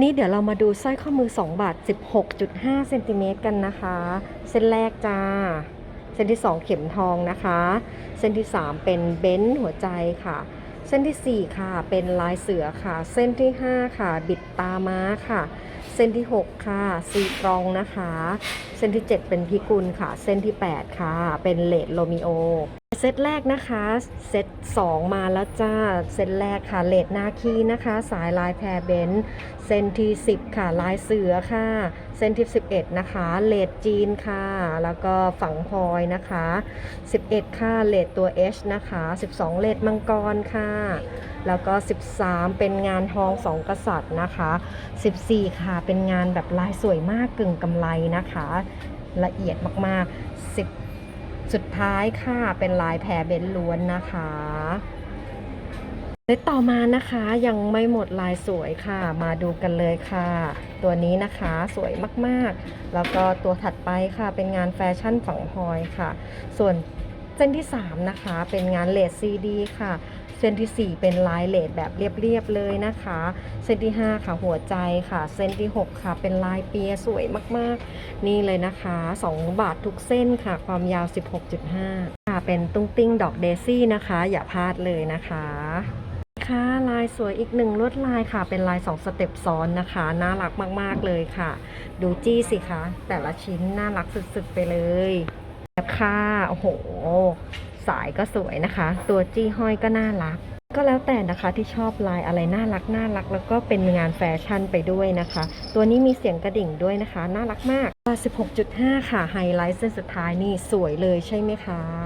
นี่เดี๋ยวเรามาดูสร้อยข้อมือ 2 บาท 16.5เซนติเมตรกันนะคะ เส้นแรกจ้า เส้นที่ 2 เข็มทองนะคะ เส้นที่ 3 เป็นเบ้นหัวใจค่ะ เส้นทีสี่ 4 ค่ะ เป็นลายเสือค่ะ เส้นที่ 5 ค่ะ บิดตาม้าค่ะ เส้นที่ 6 ค่ะซีตรองนะคะ เส้นที่ 7 เป็นพิกุลค่ะ เส้นที่ 8 ค่ะ เป็นเลดโรมิโอเซตแรกนะคะ เซต2 มาแล้วจ้า เซตแรกค่ะเลดนาคีนะคะ สายลายแพรเบนเส้นที่10 ค่ะลายเสือค่ะเส้นที่11 นะคะเลดจีนค่ะ แล้วก็ฝังพลอยนะคะ 11 ค่ะเลดตัว H นะคะ 12 เลดมังกรค่ะ แล้วก็ 13 เป็นงานทองสองกษัตริย์นะคะ 14 ค่ะเป็นงานแบบลายสวยมากกึ่งกำไรนะคะ ละเอียดมากๆ10 สุดท้ายค่ะเป็นลายแพรเบนล้วนนะคะเซตต่อมานะคะยังไม่หมดลายสวยค่ะ มาดูกันเลยค่ะ ตัวนี้นะคะสวยมากๆ แล้วก็ตัวถัดไปค่ะเป็นงานแฟชั่นฝังพลอยค่ะ ส่วน เส้นที่ 3 นะคะ เป็นงานเลดซีดีค่ะ เส้นที่ 4 เป็นลายเลดแบบเรียบๆเลยนะคะ เส้นที่ 5 ค่ะหัวใจค่ะ เส้นที่ 6 ค่ะ เป็นลายเปียสวยมากๆ นี่เลยนะคะ 2 บาททุกเส้นค่ะ ความยาว 16.5 ค่ะ เป็นตุ้งติ้งดอกเดซี่นะคะ อย่าพลาดเลยนะคะค่ะลายสวยอีกหนึ่งลวดลายค่ะ เป็นลาย 2 สเต็ปซ้อนนะคะ น่ารักมาก ๆ เลยค่ะ ดูจี้สิคะ แต่ละชิ้นน่ารักสุด ๆ ไปเลย ค่ะ โอ้โห สายก็สวยนะคะ ตัวจี้ห้อยก็น่ารัก ก็แล้วแต่นะคะที่ชอบลายอะไรน่ารักน่ารัก แล้วก็เป็นงานแฟชั่นไปด้วยนะคะ ตัวนี้มีเสียงกระดิ่งด้วยนะคะ น่ารักมาก 16.5 ค่ะ ไฮไลท์เส้นสุดท้ายนี่สวยเลยใช่ไหมคะ